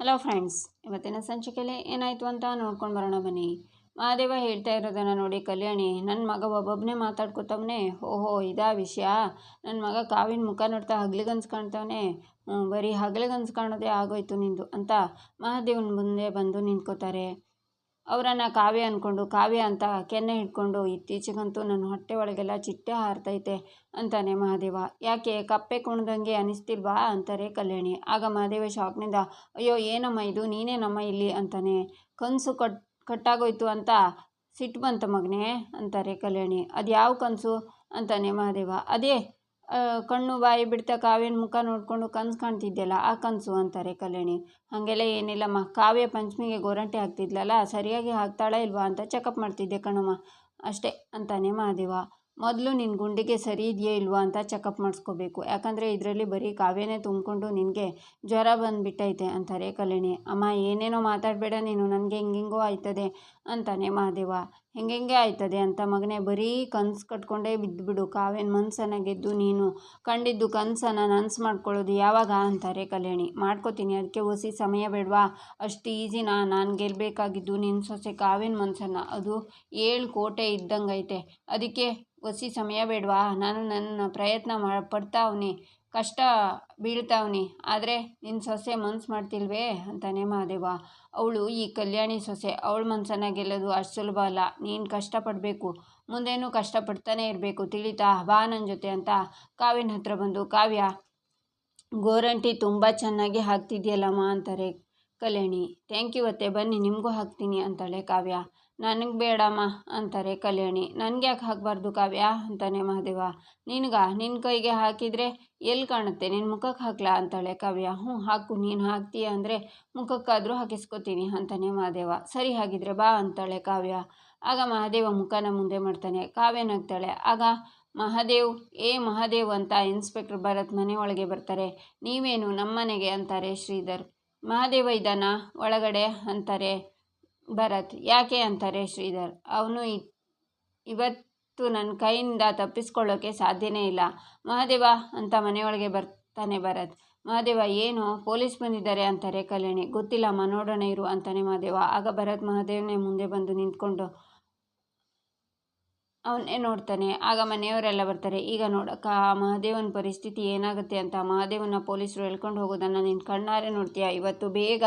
Hello friends ಇವತ್ತಿನ ಸಂಚಿಕೆಯಲ್ಲಿ ಏನಾಯಿತು ಅಂತ ನೋಡ್ಕೊಂಡು ಬರೋಣ ಬನ್ನಿ. ಮಹಾದೇವ ಹೇಳ್ತಾ ಇರೋದನ್ನು ನೋಡಿ ಕಲ್ಯಾಣಿ. ನನ್ನ ಮಗ ಒಬ್ಬೊಬ್ಬನೇ ಮಾತಾಡ್ಕೊತವ್ನೆ. ಓಹೋ, ಇದಾ ವಿಷಯ? ನನ್ನ ಮಗ ಕಾವಿನ ಮುಖ ನೋಡ್ತಾ ಹಗ್ಲಿಗನ್ಸ್ ಕಾಣ್ತವನೆ. ಬರೀ ಹಗಲಿಗನ್ಸ್ ಕಾಣೋದೇ ಆಗೋಯ್ತು ನಿಂದು ಅಂತ ಮಹಾದೇವನ ಮುಂದೆ ಬಂದು ನಿಂತ್ಕೋತಾರೆ. ಅವರನ್ನು ಕಾವ್ಯ ಅಂದ್ಕೊಂಡು ಕಾವ್ಯ ಅಂತ ಕೆನ್ನೆ ಹಿಡ್ಕೊಂಡು, ಇತ್ತೀಚೆಗಂತೂ ನನ್ನ ಹೊಟ್ಟೆ ಒಳಗೆಲ್ಲ ಚಿಟ್ಟೆ ಹಾರ್ತೈತೆ ಅಂತಾನೆ ಮಹಾದೇವ. ಯಾಕೆ, ಕಪ್ಪೆ ಕುಣ್ದಂಗೆ ಅನಿಸ್ತಿಲ್ವಾ? ಅಂತಾರೆ ಕಲ್ಯಾಣಿ. ಆಗ ಮಹಾದೇವ ಶಾಕ್ನಿಂದ ಅಯ್ಯೋ, ಏನಮ್ಮ ಇದು? ನೀನೇ ನಮ್ಮ ಇಲ್ಲಿ? ಅಂತಾನೆ. ಕನಸು ಕಟ್, ಕಟ್ಟಾಗೋಯ್ತು ಅಂತ, ಸಿಟ್ಟು ಬಂತ ಮಗನೇ, ಅಂತಾರೆ ಕಲ್ಯಾಣಿ. ಅದು ಯಾವ ಕನಸು? ಅಂತಾನೆ ಮಹಾದೇವ. ಅದೇ ಕಣ್ಣು, ಬಾಯಿ ಬಿಡ್ತಾ ಕಾವ್ಯನ ಮುಖ ನೋಡಿಕೊಂಡು ಕನಸು ಕಾಣ್ತಿದ್ದೆಯಲ್ಲ ಆ ಕನಸು ಅಂತಾರೆ ಕಲ್ಯಾಣಿ. ಹಾಗೆಲ್ಲ ಏನಿಲ್ಲಮ್ಮ, ಕಾವ್ಯ ಪಂಚಮಿಗೆ ಗೋರಂಟೆ ಹಾಕ್ತಿದ್ಲಲ್ಲ, ಸರಿಯಾಗಿ ಹಾಕ್ತಾಳ ಇಲ್ವಾ ಅಂತ ಚೆಕಪ್ ಮಾಡ್ತಿದ್ದೆ ಕಣಮ್ಮ. ಅಷ್ಟೇ ಅಂತಾನೆ ಮಹಾದೇವ. ಮೊದಲು ನಿನ್ನ ಗುಂಡಿಗೆ ಸರಿ ಇದೆಯೇ ಇಲ್ವಾ ಅಂತ ಚೆಕಪ್ ಮಾಡಿಸ್ಕೋಬೇಕು. ಯಾಕಂದರೆ ಇದರಲ್ಲಿ ಬರೀ ಕಾವ್ಯನೇ ತುಂಬಿಕೊಂಡು ನಿನಗೆ ಜ್ವರ ಬಂದುಬಿಟ್ಟೈತೆ ಅಂತಾರೆ ಕಲ್ಯಾಣಿ ಅಮ್ಮ, ಏನೇನೋ ಮಾತಾಡಬೇಡ ನೀನು, ನನಗೆ ಹೆಂಗೆಂಗೋ ಆಯ್ತದೆ ಅಂತಾನೆ ಮಹಾದೇವ. ಹೆಂಗೆಂಗೆ ಆಯ್ತದೆ? ಅಂತ ಮಗನೇ ಬರೀ ಕನಸು ಕಟ್ಕೊಂಡೇ ಬಿದ್ದುಬಿಡು ಕಾವ್ಯನ ಮನಸ್ಸನ್ನು ಗೆದ್ದು ನೀನು ಕಂಡಿದ್ದು ಕನಸನ್ನು ನನಸು ಮಾಡ್ಕೊಳ್ಳೋದು ಯಾವಾಗ ಅಂತಾರೆ ಕಲ್ಯಾಣಿ ಮಾಡ್ಕೋತೀನಿ ಅದಕ್ಕೆ ಒಸಿ ಸಮಯ ಬೇಡವಾ? ಅಷ್ಟು ಈಸಿನಾ ನಾನು ಗೆಲ್ಲಬೇಕಾಗಿದ್ದು ನಿನ್ನ ಸೊಸೆ ಕಾವ್ಯನ ಮನಸ್ಸನ್ನು ಅದು ಏಳು ಕೋಟೆ ಇದ್ದಂಗೈತೆ. ಅದಕ್ಕೆ ಒಸಿ ಸಮಯ ಬೇಡವಾ? ನಾನು ನನ್ನ ಪ್ರಯತ್ನ ಮಾ, ಪಡ್ತಾವ್ನಿ, ಕಷ್ಟ ಬೀಳ್ತಾವ್ನಿ, ಆದರೆ ನಿನ್ನ ಸೊಸೆ ಮನ್ಸು ಮಾಡ್ತಿಲ್ವೇ? ಅಂತಾನೆ ಮಹಾದೇವ. ಅವಳು ಈ ಕಲ್ಯಾಣಿ ಸೊಸೆ, ಅವಳು ಮನಸ್ಸನ್ನು ಗೆಲ್ಲೋದು ಅಷ್ಟು ಸುಲಭ ಅಲ್ಲ. ನೀನು ಕಷ್ಟಪಡಬೇಕು. ಮುಂದೇನೂ ಕಷ್ಟಪಡ್ತಾನೆ ಇರಬೇಕು. ತಿಳಿತಾ? ಬಾ ನನ್ನ ಜೊತೆ ಅಂತ ಕಾವ್ಯನ ಹತ್ರ ಬಂದು, ಕಾವ್ಯ, ಗೋರಂಟಿ ತುಂಬ ಚೆನ್ನಾಗಿ ಹಾಕ್ತಿದ್ಯಲ್ಲಮ್ಮ? ಅಂತಾರೆ ಕಲ್ಯಾಣಿ. ಥ್ಯಾಂಕ್ ಯು ಅತ್ತೆ, ಬನ್ನಿ, ನಿಮಗೂ ಹಾಕ್ತೀನಿ, ಅಂತಾಳೆ ಕಾವ್ಯ. ನನಗೆ ಬೇಡಮ್ಮ ಅಂತಾರೆ ಕಲ್ಯಾಣಿ. ನನಗೆ ಯಾಕೆ ಹಾಕಬಾರ್ದು ಕಾವ್ಯ? ಅಂತಾನೆ ಮಹಾದೇವ. ನಿನ್ಗ? ನಿನ್ನ ಕೈಗೆ ಹಾಕಿದರೆ ಎಲ್ಲಿ ಕಾಣುತ್ತೆ? ನಿನ್ನ ಮುಖಕ್ಕೆ ಹಾಕ್ಲಾ? ಅಂತಾಳೆ ಕಾವ್ಯ. ಹ್ಞೂ, ಹಾಕು. ನೀನು ಹಾಕ್ತೀಯ ಅಂದರೆ ಮುಖಕ್ಕಾದರೂ ಹಾಕಿಸ್ಕೊತೀನಿ, ಅಂತಾನೆ ಮಹಾದೇವ. ಸರಿ ಹಾಗಿದ್ರೆ ಬಾ, ಅಂತಾಳೆ ಕಾವ್ಯ. ಆಗ ಮಹಾದೇವ ಮುಖನ ಮುಂದೆ ಮಾಡ್ತಾನೆ. ಕಾವ್ಯ ನಗ್ತಾಳೆ. ಆಗ ಮಹಾದೇವ್, ಏ ಮಹಾದೇವ್ ಅಂತ ಇನ್ಸ್ಪೆಕ್ಟರ್ ಭರತ್ ಮನೆ ಒಳಗೆ ಬರ್ತಾರೆ. ನೀವೇನು ನಮ್ಮನೆಗೆ? ಅಂತಾರೆ ಶ್ರೀಧರ್. ಮಹಾದೇವ ಇದ್ದಾನಾ ಒಳಗಡೆ, ಅಂತಾರೆ ಭರತ್. ಯಾಕೆ ಅಂತಾರೆ ಶ್ರೀಧರ್? ಅವನು ಇವತ್ತು ನನ್ನ ಕೈಯಿಂದ ತಪ್ಪಿಸ್ಕೊಳ್ಳೋಕ್ಕೆ ಸಾಧ್ಯನೇ ಇಲ್ಲ. ಮಹಾದೇವ ಅಂತ ಮನೆಯೊಳಗೆ ಬರ್ತಾನೆ ಭರತ್. ಮಹಾದೇವ, ಏನು? ಪೊಲೀಸ್ ಬಂದಿದ್ದಾರೆ ಅಂತಾರೆ ಕಲ್ಯಾಣಿ. ಗೊತ್ತಿಲ್ಲಮ್ಮ ನೋಡೋಣ ಇರು ಅಂತಾನೆ ಮಹಾದೇವ. ಆಗ ಭರತ್ ಮಹಾದೇವನೇ ಮುಂದೆ ಬಂದು ನಿಂತ್ಕೊಂಡು ಅವನೇ ನೋಡ್ತಾನೆ. ಆಗ ಮನೆಯವರೆಲ್ಲ ಬರ್ತಾರೆ. ಈಗ ನೋಡಕ್ಕ ಮಹಾದೇವನ ಪರಿಸ್ಥಿತಿ ಏನಾಗುತ್ತೆ ಅಂತ ಮಹಾದೇವನ ಪೊಲೀಸರು ಹೇಳ್ಕೊಂಡು ಹೋಗೋದನ್ನು ನಿನ್ನ ಕಣ್ಣಾರೆ ನೋಡ್ತೀಯ? ಇವತ್ತು ಬೇಗ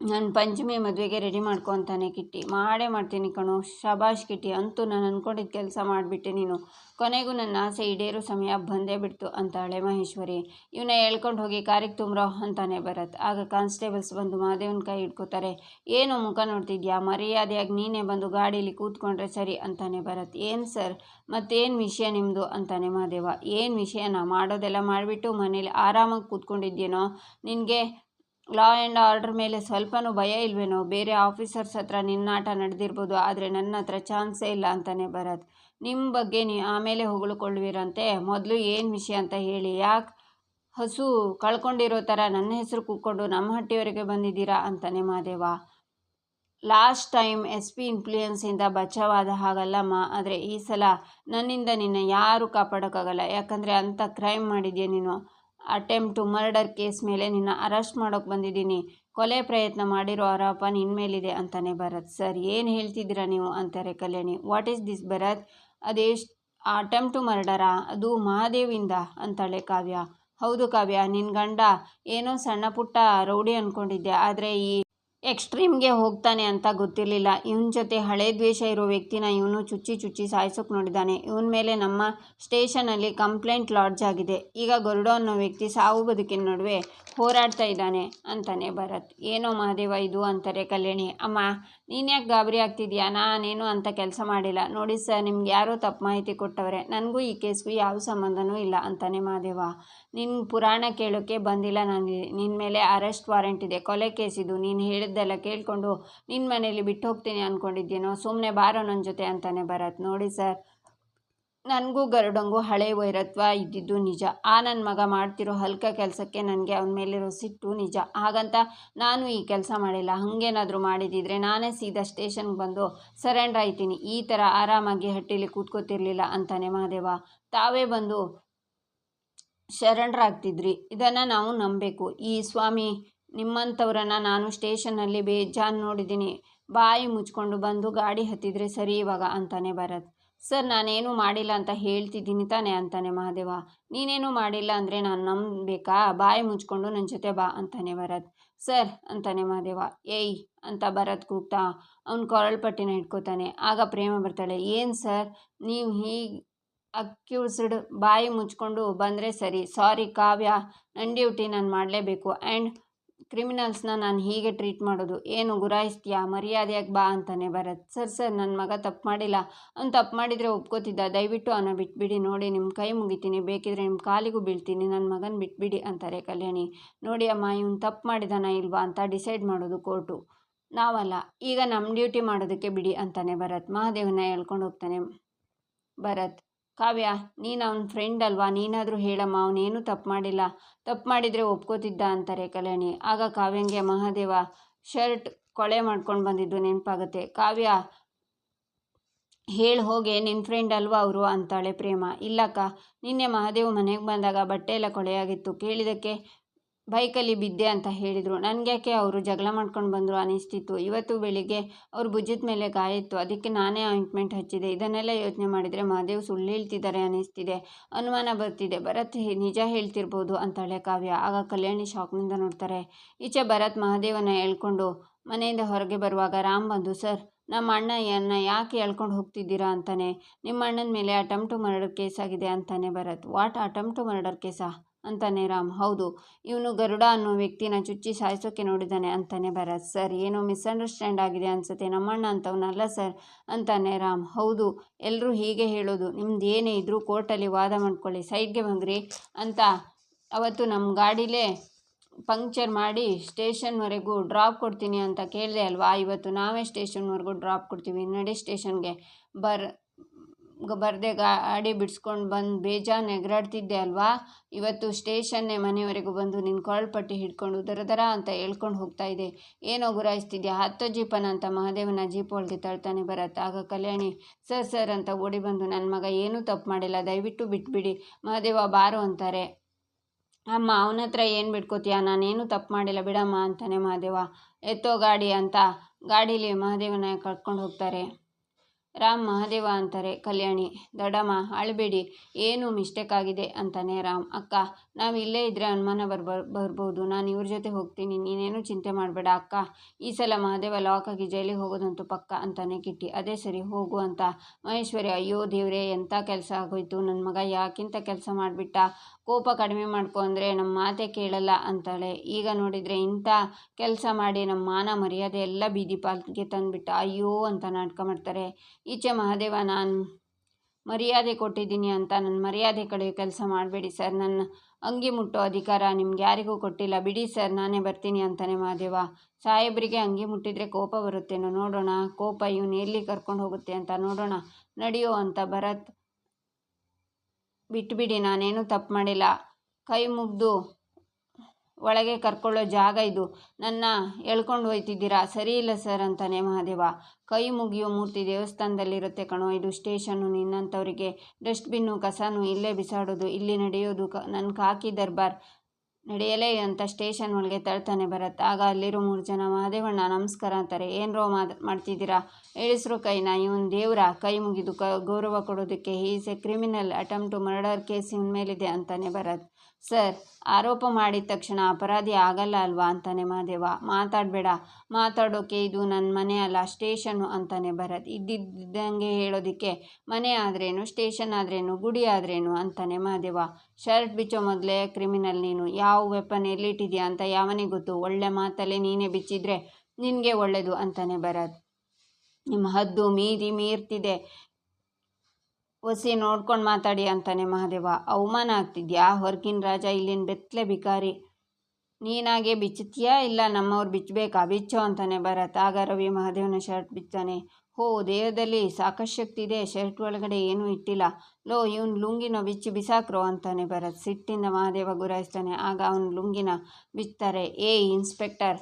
ನಾನು ಪಂಚಮಿ ಮದುವೆಗೆ ರೆಡಿ ಮಾಡ್ಕೊತಾನೆ ಕಿಟ್ಟಿ. ಮಾಡೇ ಮಾಡ್ತೀನಿ ಕಣೋ. ಶಬಾಷ್ ಕಿಟ್ಟಿ, ಅಂತೂ ನಾನು ಅಂದ್ಕೊಂಡಿದ್ದ ಕೆಲಸ ಮಾಡಿಬಿಟ್ಟೆ ನೀನು. ಕೊನೆಗೂ ನನ್ನ ಆಸೆ ಈಡೇರೋ ಸಮಯ ಬಂದೇ ಬಿಡ್ತು ಅಂತಾಳೆ ಮಹೇಶ್ವರಿ. ಇವನ್ನ ಹೇಳ್ಕೊಂಡು ಹೋಗಿ ಕಾರಿಗೆ ತುಂಬ್ರೋ ಅಂತಾನೆ ಬರತ್ ಆಗ ಕಾನ್ಸ್ಟೇಬಲ್ಸ್ ಬಂದು ಮಹಾದೇವನ ಕೈ ಇಟ್ಕೋತಾರೆ ಏನು ಮುಖ ನೋಡ್ತಿದ್ಯಾ? ಮರ್ಯಾದೆಯಾಗಿ ನೀನೇ ಬಂದು ಗಾಡೀಲಿ ಕೂತ್ಕೊಂಡ್ರೆ ಸರಿ ಅಂತಾನೆ ಬರತ್ ಏನು ಸರ್? ಮತ್ತೇನು ವಿಷಯ ನಿಮ್ಮದು ಅಂತಾನೆ ಮಹಾದೇವ ಏನು ವಿಷಯನ? ಮಾಡೋದೆಲ್ಲ ಮಾಡಿಬಿಟ್ಟು ಮನೇಲಿ ಆರಾಮಾಗಿ ಕೂತ್ಕೊಂಡಿದ್ಯೇನೋ? ನಿನಗೆ ಲಾ ಆ್ಯಂಡ್ ಆರ್ಡರ್ ಮೇಲೆ ಸ್ವಲ್ಪನೂ ಭಯ ಇಲ್ವೇನೋ? ಬೇರೆ ಆಫೀಸರ್ಸ್ ಹತ್ರ ನಿನ್ನಾಟ ನಡೆದಿರ್ಬೋದು, ಆದರೆ ನನ್ನ ಹತ್ರ ಚಾನ್ಸೇ ಇಲ್ಲ ಅಂತಲೇ ಭರತ್. ನಿಮ್ಮ ಬಗ್ಗೆ ನೀ ಆಮೇಲೆ ಹೊಗಳ್ಕೊಳ್ವಿರಂತೆ? ಮೊದಲು ಏನು ವಿಷಯ ಅಂತ ಹೇಳಿ. ಯಾಕೆ ಹಸು ಕಳ್ಕೊಂಡಿರೋ ಥರ ನನ್ನ ಹೆಸರು ಕೂತ್ಕೊಂಡು ನಮ್ಮ ಹಟ್ಟಿಯವರೆಗೆ ಬಂದಿದ್ದೀರಾ ಅಂತಾನೆ Madeva. Last time S P ಇನ್ಫ್ಲೂಯೆನ್ಸಿಂದ ಬಚಾವಾದ ಹಾಗಲ್ಲಮ್ಮ ಆದರೆ ಈ ಸಲ ನನ್ನಿಂದ ನಿನ್ನ ಯಾರೂ ಕಾಪಾಡೋಕ್ಕಾಗಲ್ಲ. ಯಾಕಂದರೆ ಅಂಥ ಕ್ರೈಮ್ ಮಾಡಿದ್ಯಾ ನೀನು? ಅಟೆಂಪ್ಟ್ ಟು ಮರ್ಡರ್ ಕೇಸ್ ಮೇಲೆ ನಿನ್ನ ಅರೆಸ್ಟ್ ಮಾಡೋಕೆ ಬಂದಿದ್ದೀನಿ. ಕೊಲೆ ಪ್ರಯತ್ನ ಮಾಡಿರೋ ಆರೋಪ ನಿನ್ನ ಮೇಲಿದೆ ಅಂತಾನೆ ಭರತ್. ಸರ್, ಏನು ಹೇಳ್ತಿದ್ದೀರಾ ನೀವು? ಅಂತಾರೆ Kalyani. What is this Bharat? ಅದೆಷ್ಟು ಅಟೆಂಪ್ಟ್ ಟು ಮರ್ಡರಾ? ಅದು ಮಹಾದೇವಿಂದ? ಅಂತಾಳೆ ಕಾವ್ಯ. ಹೌದು ಕಾವ್ಯ ನಿನ್ನ ಗಂಡ ಏನೋ ಸಣ್ಣ ಪುಟ್ಟ ರೌಡಿ ಅಂದ್ಕೊಂಡಿದ್ದೆ ಆದರೆ ಈ ಎಕ್ಸ್ಟ್ರೀಮ್ಗೆ ಹೋಗ್ತಾನೆ ಅಂತ ಗೊತ್ತಿರಲಿಲ್ಲ. ಇವನ ಜೊತೆ ಹಳೆ ದ್ವೇಷ ಇರೋ ವ್ಯಕ್ತಿನ ಇವನು ಚುಚ್ಚಿ ಚುಚ್ಚಿ ಸಾಯಿಸೋಕೆ ನೋಡಿದ್ದಾನೆ ಇವನ ಮೇಲೆ ನಮ್ಮ ಸ್ಟೇಷನಲ್ಲಿ ಕಂಪ್ಲೇಂಟ್ ಲಾಡ್ಜ್ ಆಗಿದೆ. ಈಗ ಗರುಡೋ ಅನ್ನೋ ವ್ಯಕ್ತಿ ಸಾವು ಬದುಕಿನ ನಡುವೆ ಹೋರಾಡ್ತಾ ಇದ್ದಾನೆ ಅಂತಾನೆ ಭರತ್. ಏನೋ ಮಹಾದೇವ ಇದು ಅಂತಾರೆ ಕಲ್ಯಾಣಿ. ಅಮ್ಮ ನೀನು ಯಾಕೆ ಗಾಬರಿ ಆಗ್ತಿದ್ಯಾ? ನಾನೇನು ಅಂತ ಕೆಲಸ ಮಾಡಿಲ್ಲ. ನೋಡಿ ಸರ್, ನಿಮ್ಗೆ ಯಾರೋ ತಪ್ಪು ಮಾಹಿತಿ ಕೊಟ್ಟವರೆ. ನನಗೂ ಈ ಕೇಸ್ಗೂ ಯಾವ ಸಂಬಂಧನೂ ಇಲ್ಲ ಅಂತಾನೆ ಮಾದೇವ. ನಿನ್ನ ಪುರಾಣ ಕೇಳೋಕ್ಕೆ ಬಂದಿಲ್ಲ ನನಗೆ ನಿನ್ನ ಮೇಲೆ ಅರೆಸ್ಟ್ ವಾರೆಂಟ್ ಇದೆ. ಕೊಲೆ ಕೇಸ್ ಇದು. ನೀನು ಹೇಳಿದ್ದೆಲ್ಲ ಕೇಳಿಕೊಂಡು ನಿನ್ನ ಮನೇಲಿ ಬಿಟ್ಟು ಹೋಗ್ತೀನಿ ಅಂದ್ಕೊಂಡಿದ್ದೀನೋ ಸುಮ್ಮನೆ ಬಾರೋ ನನ್ನ ಜೊತೆ ಅಂತಾನೆ ಭರತ್ ನೋಡಿ ಸರ್ ನನಗೂ ಗರುಡಂಗೂ ಹಳೆ ವೈರತ್ವ ಇದ್ದಿದ್ದು ನಿಜ. ಆ ನನ್ನ ಮಗ ಮಾಡ್ತಿರೋ ಹಲ್ಕ ಕೆಲಸಕ್ಕೆ ನನಗೆ ಅವನ ಮೇಲಿರೋ ಸಿಟ್ಟು ನಿಜ. ಹಾಗಂತ ನಾನು ಈ ಕೆಲಸ ಮಾಡಿಲ್ಲ. ಹಾಗೇನಾದರೂ ಮಾಡಿದಿದ್ರೆ ನಾನೇ ಸೀದಾ ಸ್ಟೇಷನ್ಗೆ ಬಂದು ಸರೆಂಡ್ರ್ ಆಯ್ತೀನಿ. ಈ ಥರ ಆರಾಮಾಗಿ ಹಟ್ಟಿಲಿ ಕೂತ್ಕೋತಿರ್ಲಿಲ್ಲ ಅಂತಾನೆ ಮಹಾದೇವ. ತಾವೇ ಬಂದು ಶರಣರಾಗ್ತಿದ್ರಿ ಇದನ್ನು ನಾವು ನಂಬಬೇಕು. ಈ ಸ್ವಾಮಿ ನಿಮ್ಮಂಥವ್ರನ್ನ ನಾನು ಸ್ಟೇಷನ್ನಲ್ಲಿ ಬೇಜಾನ್ ನೋಡಿದ್ದೀನಿ. ಬಾಯಿ ಮುಚ್ಕೊಂಡು ಬಂದು ಗಾಡಿ ಹತ್ತಿದ್ರೆ ಸರಿ ಇವಾಗ ಅಂತಾನೆ ಭರತ್. ಸರ್, ನಾನೇನು ಮಾಡಿಲ್ಲ ಅಂತ ಹೇಳ್ತಿದ್ದೀನಿ ತಾನೆ ಅಂತಾನೆ ಮಹಾದೇವ. ನೀನೇನು ಮಾಡಿಲ್ಲ ಅಂದರೆ ನಾನು ನಂಬಬೇಕಾ? ಬಾಯಿ ಮುಚ್ಕೊಂಡು ನನ್ನ ಜೊತೆ ಬಾ ಅಂತಾನೆ ಭರತ್. ಸರ್, ಅಂತಾನೆ ಮಹಾದೇವ. ಏಯ್, ಅಂತ ಭರತ್ ಕೂಗ್ತಾ ಅವ್ನು ಕೊರಳಪಟ್ಟಿನ ಇಟ್ಕೋತಾನೆ ಆಗ ಪ್ರೇಮ ಬರ್ತಾಳೆ. ಏನು ಸರ್? ನೀವು ಹೀಗೆ ಅಕ್ಯೂಸ್ಡ್ ಬಾಯಿ ಮುಚ್ಕೊಂಡು ಬಂದರೆ ಸರಿ. ಸಾರಿ ಕಾವ್ಯ ನನ್ನ ಡ್ಯೂಟಿ ನಾನು ಮಾಡಲೇಬೇಕು. ಆ್ಯಂಡ್ ಕ್ರಿಮಿನಲ್ಸ್ನ ನಾನು ಹೀಗೆ ಟ್ರೀಟ್ ಮಾಡೋದು. ಏನು ಗುರಾಯಿಸ್ತೀಯಾ? ಮರ್ಯಾದೆಯಾಗಿ ಬಾ ಅಂತಾನೆ ಭರತ್. ಸರ್ ಸರ್ ನನ್ನ ಮಗ ತಪ್ಪು ಮಾಡಿಲ್ಲ. ಅವ್ನು ತಪ್ಪು ಮಾಡಿದರೆ ಒಪ್ಕೋತಿದ್ದ. ದಯವಿಟ್ಟು ಅವನ ಬಿಟ್ಬಿಡಿ. ನೋಡಿ ನಿಮ್ಮ ಕೈ ಮುಗಿತೀನಿ. ಬೇಕಿದ್ರೆ ನಿಮ್ಮ ಕಾಲಿಗೂ ಬೀಳ್ತೀನಿ. ನನ್ನ ಮಗನ ಬಿಟ್ಬಿಡಿ ಅಂತಾರೆ ಕಲ್ಯಾಣಿ. ನೋಡಿ ಅಮ್ಮ, ಇವ್ನು ತಪ್ಪು ಮಾಡಿದಾನ ಇಲ್ವಾ ಅಂತ ಡಿಸೈಡ್ ಮಾಡೋದು ಕೋರ್ಟು. ನಾವಲ್ಲ. ಈಗ ನಮ್ಮ ಡ್ಯೂಟಿ ಮಾಡೋದಕ್ಕೆ ಬಿಡಿ ಅಂತಾನೆ ಭರತ್. ಮಹಾದೇವನ ಹೇಳ್ಕೊಂಡು ಹೋಗ್ತಾನೆ ಭರತ್. ಕಾವ್ಯ, ನೀನು ಅವನ ಫ್ರೆಂಡ್ ಅಲ್ವಾ? ನೀನಾದರೂ ಹೇಳಮ್ಮ, ಅವನೇನು ತಪ್ಪು ಮಾಡಿಲ್ಲ. ತಪ್ಪು ಮಾಡಿದರೆ ಒಪ್ಕೋತಿದ್ದ ಅಂತಾರೆ ಕಲ್ಯಾಣಿ. ಆಗ ಕಾವ್ಯಂಗೆ, ಮಹಾದೇವ ಶರ್ಟ್ ಕೊಳೆ ಮಾಡ್ಕೊಂಡು ಬಂದಿದ್ದು ನೆನಪಾಗುತ್ತೆ. ಕಾವ್ಯ, ಹೇಳಿ ಹೋಗೆ ನಿನ್ನ ಫ್ರೆಂಡ್ ಅಲ್ವಾ ಅವರು? ಅಂತಾಳೆ ಪ್ರೇಮ. ಇಲ್ಲಕ್ಕ, ನಿನ್ನೆ ಮಹಾದೇವ್ ಮನೆಗೆ ಬಂದಾಗ ಬಟ್ಟೆ ಎಲ್ಲ ಕೊಳೆಯಾಗಿತ್ತು. ಕೇಳಿದ್ದಕ್ಕೆ ಬೈಕಲ್ಲಿ ಬಿದ್ದೆ ಅಂತ ಹೇಳಿದರು. ನನಗ್ಯಾಕೆ ಅವರು ಜಗಳ ಮಾಡ್ಕೊಂಡು ಬಂದರು ಅನಿಸ್ತಿತ್ತು. ಇವತ್ತು ಬೆಳಿಗ್ಗೆ ಅವ್ರ ಭುಜದ ಮೇಲೆ ಗಾಯ ಇತ್ತು ಅದಕ್ಕೆ ನಾನೇ ಆಯಿಂಟ್ಮೆಂಟ್ ಹಚ್ಚಿದೆ. ಇದನ್ನೆಲ್ಲ ಯೋಚನೆ ಮಾಡಿದರೆ ಮಹಾದೇವ್ ಸುಳ್ಳು ಹೇಳ್ತಿದ್ದಾರೆ ಅನಿಸ್ತಿದೆ. ಅನುಮಾನ ಬರ್ತಿದೆ. ಭರತ್ ನಿಜ ಹೇಳ್ತಿರ್ಬೋದು ಅಂತಾಳೆ ಕಾವ್ಯ. ಆಗ ಕಲ್ಯಾಣಿ ಶಾಕ್ನಿಂದ ನೋಡ್ತಾರೆ, ಈಚೆ ಭರತ್ ಮಹಾದೇವನ ಹೇಳ್ಕೊಂಡು, ಮನೆಯಿಂದ ಹೊರಗೆ ಬರುವಾಗ ರಾಮ್ ಬಂದು, ಸರ್, ನಮ್ಮ ಅಣ್ಣಯ್ಯನ ಯಾಕೆ ಹೇಳ್ಕೊಂಡು ಹೋಗ್ತಿದ್ದೀರಾ ಅಂತಾನೆ. ನಿಮ್ಮ ಅಣ್ಣನ ಮೇಲೆ ಅಟೆಂಪ್ಟ್ ಟು ಮರ್ಡರ್ ಕೇಸ್ ಆಗಿದೆ ಅಂತಾನೆ Bharat. What attempt to murder ಕೇಸಾ? ಅಂತಾನೆ ರಾಮ್. ಹೌದು, ಇವನು ಗರುಡ ಅನ್ನೋ ವ್ಯಕ್ತಿನ ಚುಚ್ಚಿ ಸಾಯಿಸೋಕೆ ನೋಡಿದ್ದಾನೆ ಅಂತಾನೆ ಭರತ್. ಸರ್, ಏನೋ ಮಿಸ್ಅಂಡರ್ಸ್ಟ್ಯಾಂಡ್ ಆಗಿದೆ ಅನ್ಸುತ್ತೆ. ನಮ್ಮಣ್ಣ ಅಂತವನಲ್ಲ ಸರ್, ಅಂತಾನೆ ರಾಮ್. ಹೌದು ಎಲ್ಲರೂ ಹೀಗೆ ಹೇಳೋದು. ನಿಮ್ದು ಏನೇ ಇದ್ದರೂ ಕೋರ್ಟಲ್ಲಿ ವಾದ ಮಾಡ್ಕೊಳ್ಳಿ. ಸೈಡ್ಗೆ ಬಂದ್ರಿ ಅಂತ ಅವತ್ತು ನಮ್ಮ ಗಾಡಿಲೇ ಪಂಕ್ಚರ್ ಮಾಡಿ ಸ್ಟೇಷನ್ವರೆಗೂ ಡ್ರಾಪ್ ಕೊಡ್ತೀನಿ ಅಂತ ಕೇಳಿದೆ ಅಲ್ವಾ? ಇವತ್ತು ನಾವೇ ಸ್ಟೇಷನ್ವರೆಗೂ ಡ್ರಾಪ್ ಕೊಡ್ತೀವಿ. ನಡಿ ಸ್ಟೇಷನ್ಗೆ ಬರ್ ಬರದೆ ಗಾಡಿ ಬಿಡಿಸ್ಕೊಂಡು ಬಂದು ಬೇಜಾನ್ ಎಗರಾಡ್ತಿದ್ದೆ ಅಲ್ವಾ? ಇವತ್ತು ಸ್ಟೇಷನ್ನೇ ಮನೆಯವರೆಗೂ ಬಂದು ನಿನ್ನ ಕೊರಳ್ಪಟ್ಟಿ ಹಿಡ್ಕೊಂಡು ದರ ದರ ಅಂತ ಹೇಳ್ಕೊಂಡು ಹೋಗ್ತಾ ಇದೆ. ಏನೋ ಗುರಾಯಿಸ್ತಿದ್ಯಾ? ಹತ್ತು ಜೀಪನ ಅಂತ ಮಹಾದೇವನ ಜೀಪ್ ಒಳಗೆ ತಳ್ತಾನೆ ಬರತ್ತೆ ಆಗ ಕಲ್ಯಾಣಿ, ಸರ್ ಸರ್ ಅಂತ ಓಡಿ ಬಂದು ನನ್ನ ಮಗ ಏನೂ ತಪ್ಪು ಮಾಡಿಲ್ಲ. ದಯವಿಟ್ಟು ಬಿಟ್ಬಿಡಿ. ಮಹಾದೇವ ಬಾರು ಅಂತಾರೆ. ಅಮ್ಮ, ಅವನ ಹತ್ರ ಏನು ಬಿಟ್ಕೋತೀಯ? ನಾನೇನು ತಪ್ಪು ಮಾಡಿಲ್ಲ. ಬಿಡಮ್ಮ ಅಂತಾನೆ ಮಹಾದೇವ. ಎತ್ತೋ ಗಾಡಿ ಅಂತ ಗಾಡೀಲಿ ಮಹಾದೇವನ ಕರ್ಕೊಂಡು ಹೋಗ್ತಾರೆ. ರಾಮ್ ಮಹಾದೇವ ಅಂತಾರೆ, ಕಲ್ಯಾಣಿ ದಡಮ್ಮ ಅಳಬೇಡಿ ಏನು ಮಿಸ್ಟೇಕ್ ಆಗಿದೆ ಅಂತಾನೆ ರಾಮ್. ಅಕ್ಕ, ನಾವು ಇಲ್ಲೇ ಇದ್ದರೆ ಅನುಮಾನ ಬರ್ಬ, ಬರ್ಬೋದು, ನಾನು ಇವ್ರ ಜೊತೆ ಹೋಗ್ತೀನಿ, ನೀನೇನು ಚಿಂತೆ ಮಾಡಬೇಡ, ಅಕ್ಕ, ಈ ಸಲ ಮಹಾದೇವ ಲಾಕ್ ಆಗಿ ಜೈಲಿಗೆ ಹೋಗೋದಂತೂ ಪಕ್ಕ ಅಂತಾನೆ ಕಿಟ್ಟಿ. ಅದೇ ಸರಿ, ಹೋಗು ಅಂತ. ಮಹೇಶ್ವರಿ, ಅಯ್ಯೋ ದೇವ್ರೆ ಎಂಥ ಕೆಲಸ ಆಗೋಯ್ತು? ನನ್ನ ಮಗ ಯಾಕಿಂತ ಕೆಲಸ ಮಾಡಿಬಿಟ್ಟ? ಕೋಪ ಕಡಿಮೆ ಮಾಡ್ಕೊ ಅಂದರೆ ನಮ್ಮ ಮಾತೆ ಕೇಳಲ್ಲ ಅಂತಾಳೆ. ಈಗ ನೋಡಿದರೆ ಇಂಥ ಕೆಲಸ ಮಾಡಿ ನಮ್ಮ ಮಾನ ಮರ್ಯಾದೆ ಎಲ್ಲ ಬೀದಿ ಪಾಲ್ಗೆ ತಂದುಬಿಟ್ಟ ಅಯ್ಯೋ ಅಂತ ನಾಟಕ ಮಾಡ್ತಾರೆ. ಈಚೆ ಮಹಾದೇವ, ನಾನು ಮರ್ಯಾದೆ ಕೊಟ್ಟಿದ್ದೀನಿ ಅಂತ ನನ್ನ ಮರ್ಯಾದೆ ಕಳೆಯೋ ಕೆಲಸ ಮಾಡಬೇಡಿ ಸರ್. ನನ್ನ ಅಂಗಿ ಮುಟ್ಟೋ ಅಧಿಕಾರ ನಿಮ್ಗೆ ಯಾರಿಗೂ ಕೊಟ್ಟಿಲ್ಲ. ಬಿಡಿ ಸರ್, ನಾನೇ ಬರ್ತೀನಿ ಅಂತಾನೆ ಮಹಾದೇವ. ಸಾಹೇಬರಿಗೆ ಅಂಗಿ ಮುಟ್ಟಿದ್ರೆ ಕೋಪ ಬರುತ್ತೇನೋ ನೋಡೋಣ. ಕೋಪ ಇವನು ಎಲ್ಲಿ ಕರ್ಕೊಂಡು ಹೋಗುತ್ತೆ ಅಂತ ನೋಡೋಣ. ನಡೆಯೋ ಅಂತ ಭರತ್ ಬಿಟ್ಬಿಡಿ, ನಾನೇನು ತಪ್ಪು ಮಾಡಿಲ್ಲ. ಕೈ ಮುಗಿದು ಒಳಗೆ ಕರ್ಕೊಳ್ಳೋ ಜಾಗ ಇದು. ನನ್ನ ಎಳ್ಕೊಂಡು ಹೋಯ್ತಿದ್ದೀರಾ? ಸರಿ ಇಲ್ಲ ಸರ್ ಅಂತಾನೆ ಮಹಾದೇವ. ಕೈ ಮುಗಿಯೋ ಮೂರ್ತಿ ದೇವಸ್ಥಾನದಲ್ಲಿರುತ್ತೆ ಕಣೋ. ಇದು ಸ್ಟೇಷನ್ನು, ನಿನ್ನಂಥವರಿಗೆ ಡಸ್ಟ್ಬಿನ್ನು, ಕಸನು ಇಲ್ಲೇ ಬಿಸಾಡೋದು, ಇಲ್ಲಿ ನಡೆಯೋದು, ಕ ನನ್ನ ಕಾಕಿ ದರ್ಬಾರ್. ನಡೆಯಲೇ ಅಂತ ಸ್ಟೇಷನ್ ಒಳಗೆ ತಳ್ತಾನೆ ಬರತ್ತೆ ಆಗ ಅಲ್ಲಿರೋ ಮೂರು ಜನ, ಮಹಾದೇವಣ್ಣ, ನಮಸ್ಕಾರ ಅಂತಾರೆ. ಏನರೋ ಮಾಡ್ ಮಾಡ್ತಿದ್ದೀರಾ? ಇಳಿಸ್ರು ಕೈನ ಇವನ್ ದೇವ್ರ. ಕೈ ಮುಗಿದು ಕ, ಗೌರವ ಕೊಡೋದಕ್ಕೆ is a criminal attempt to murder case ಇವನ ಮೇಲಿದೆ ಅಂತಾನೆ ಬರತ್ ಸರ್, ಆರೋಪ ಮಾಡಿದ ತಕ್ಷಣ ಅಪರಾಧಿ ಆಗಲ್ಲ ಅಲ್ವಾ ಅಂತಾನೆ ಮಹಾದೇವ. ಮಾತಾಡಬೇಡ. ಮಾತಾಡೋಕೆ ಇದು ನನ್ನ ಮನೆ ಅಲ್ಲ ಸ್ಟೇಷನ್ನು ಅಂತಾನೆ ಭರತ್. ಇದ್ದಿದ್ದಂಗೆ ಹೇಳೋದಕ್ಕೆ, ಮನೆ ಆದ್ರೇನು, ಸ್ಟೇಷನ್ ಆದ್ರೇನು, ಗುಡಿ ಆದ್ರೇನು ಅಂತಾನೆ ಮಹಾದೇವ. ಶರ್ಟ್ ಬಿಚ್ಚೋ ಮೊದಲೇ ಕ್ರಿಮಿನಲ್ ನೀನು. ಯಾವ ವೆಪನ್ ಎಲ್ಲಿಟ್ಟಿದ್ಯಾ ಅಂತ ಯಾವನೇ ಗೊತ್ತು? ಒಳ್ಳೆ ಮಾತಲ್ಲೇ ನೀನೇ ಬಿಚ್ಚಿದ್ರೆ ನಿನಗೆ ಒಳ್ಳೆಯದು ಅಂತಾನೆ ಭರತ್. ನಿಮ್ಮ ಹದ್ದು ಮೀರಿ ಮೀರ್ತಿದೆ. ಒಸಿ ನೋಡ್ಕೊಂಡು ಮಾತಾಡಿ ಅಂತಾನೆ ಮಹಾದೇವ. ಅವಮಾನ ಆಗ್ತಿದ್ಯಾ? ಹೊರಗಿನ ರಾಜ ಇಲ್ಲಿನ ಬೆತ್ತಲೆ ಬಿಕಾರಿ ನೀನಾಗೆ ಬಿಚ್ಚುತ್ತೀಯಾ ಇಲ್ಲ ನಮ್ಮವ್ರು ಬಿಚ್ಚಬೇಕಾ ಬಿಚ್ಚೋ ಅಂತಾನೆ ಭರತ್. ಆಗ ರವಿ ಮಹಾದೇವನ ಶರ್ಟ್ ಬಿಚ್ಚಾನೆ. ಹೋ, ದೇಹದಲ್ಲಿ ಸಾಕಷ್ಟು ಇದೆ, ಶರ್ಟ್ ಒಳಗಡೆ ಏನೂ ಇಟ್ಟಿಲ್ಲ. ಲೋ, ಇವನು ಲುಂಗಿನ ಬಿಚ್ಚು ಬಿಸಾಕ್ರೋ ಅಂತಾನೆ ಭರತ್. ಸಿಟ್ಟಿಂದ ಮಹಾದೇವ ಗುರಾಯಿಸ್ತಾನೆ. ಆಗ ಅವನು ಲುಂಗಿನ ಬಿಚ್ತಾರೆ. ಏ ಇನ್ಸ್ಪೆಕ್ಟರ್,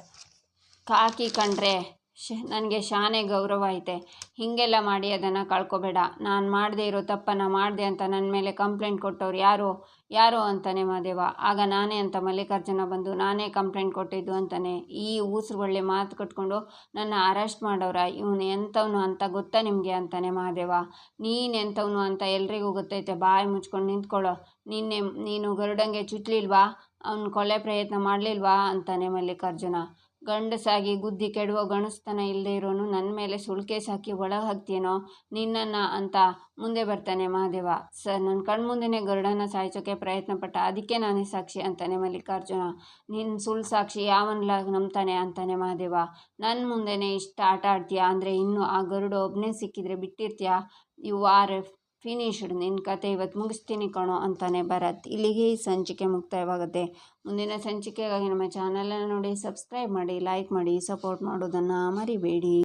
ಕಾಕಿ ಕಂಡ್ರೆ. ಶ ನನಗೆ ಶಾನೆ ಗೌರವ ಐತೆ. ಹೀಗೆಲ್ಲ ಮಾಡಿ ಅದನ್ನು ಕಳ್ಕೊಬೇಡ. ನಾನು ಮಾಡದೇ ಇರೋ ತಪ್ಪನ್ನು ಮಾಡಿದೆ ಅಂತ ನನ್ನ ಮೇಲೆ ಕಂಪ್ಲೇಂಟ್ ಕೊಟ್ಟವ್ರು ಯಾರು? ಯಾರು ಅಂತಾನೆ ಮಹಾದೇವ ಆಗ ನಾನೇ ಅಂತ ಮಲ್ಲಿಕಾರ್ಜುನ ಬಂದು ನಾನೇ ಕಂಪ್ಲೇಂಟ್ ಕೊಟ್ಟಿದ್ದು ಅಂತಾನೆ. ಈ ಊಸ್ರು ಒಳ್ಳೆ ಮಾತು ಕಟ್ಕೊಂಡು ನನ್ನ ಅರೆಸ್ಟ್ ಮಾಡೋರ ಇವನು ಎಂಥವನು ಅಂತ ಗೊತ್ತಾ ನಿಮಗೆ ಅಂತಾನೆ ಮಹಾದೇವ ನೀನು ಎಂಥವನು ಅಂತ ಎಲ್ರಿಗೂ ಗೊತ್ತೈತೆ. ಬಾಯಿ ಮುಚ್ಕೊಂಡು ನಿಂತ್ಕೊಳ್ಳೋ. ನಿನ್ನೆ ನೀನು ಗರುಡಂಗೆ ಚುಚ್ಚಲಿಲ್ವಾ ಅವ್ನು ಕೊಲೆ ಪ್ರಯತ್ನ ಮಾಡಲಿಲ್ವಾ? ಅಂತಾನೆ ಮಲ್ಲಿಕಾರ್ಜುನ. ಗಂಡಸಾಗಿ ಗುದ್ದಿ ಕೆಡುವ ಗಣಸ್ತನ ಇಲ್ಲದೆ ಇರೋನು ನನ್ನ ಮೇಲೆ ಸುಳ್ಕೇಸ್ ಹಾಕಿ ಒಳಗೆ ಹಾಕ್ತೀನೋ ನಿನ್ನನ್ನು ಅಂತ ಮುಂದೆ ಬರ್ತಾನೆ ಮಹಾದೇವ. ಸರ್ ನನ್ನ ಕಣ್ಮುಂದೆನೇ ಗರುಡನ ಸಾಯಿಸೋಕೆ ಪ್ರಯತ್ನ ಪಟ್ಟ ಅದಕ್ಕೆ ನಾನೇ ಸಾಕ್ಷಿ ಅಂತಾನೆ ಮಲ್ಲಿಕಾರ್ಜುನ. ನಿನ್ನ ಸುಳ್ಳು ಸಾಕ್ಷಿ ಯಾವನ್ಲ ನಂಬ್ತಾನೆ ಅಂತಾನೆ ಮಹಾದೇವ. ನನ್ನ ಮುಂದೆನೇ ಇಷ್ಟ ಆಟ ಆಡ್ತೀಯಾ? ಅಂದರೆ ಇನ್ನು ಆ ಗರುಡ ಒಬ್ಬನೇ ಸಿಕ್ಕಿದ್ರೆ ಬಿಟ್ಟಿರ್ತೀಯಾ? ಯು ಆರ್ ಫಿನಿಶ್ಡ್ ನಿನ್ನ ಕತೆ ಇವತ್ತು ಮುಗಿಸ್ತೀನಿ ಕಣೋ ಅಂತಾನೆ ಭರತ್. ಇಲ್ಲಿಗೆ ಈ ಸಂಚಿಕೆ ಮುಕ್ತಾಯವಾಗುತ್ತೆ. ಮುಂದಿನ ಸಂಚಿಕೆಗಾಗಿ ನಮ್ಮ ಚಾನಲನ್ನು ನೋಡಿ, ಸಬ್ಸ್ಕ್ರೈಬ್ ಮಾಡಿ, ಲೈಕ್ ಮಾಡಿ, ಸಪೋರ್ಟ್ ಮಾಡೋದನ್ನು ಮರಿಬೇಡಿ.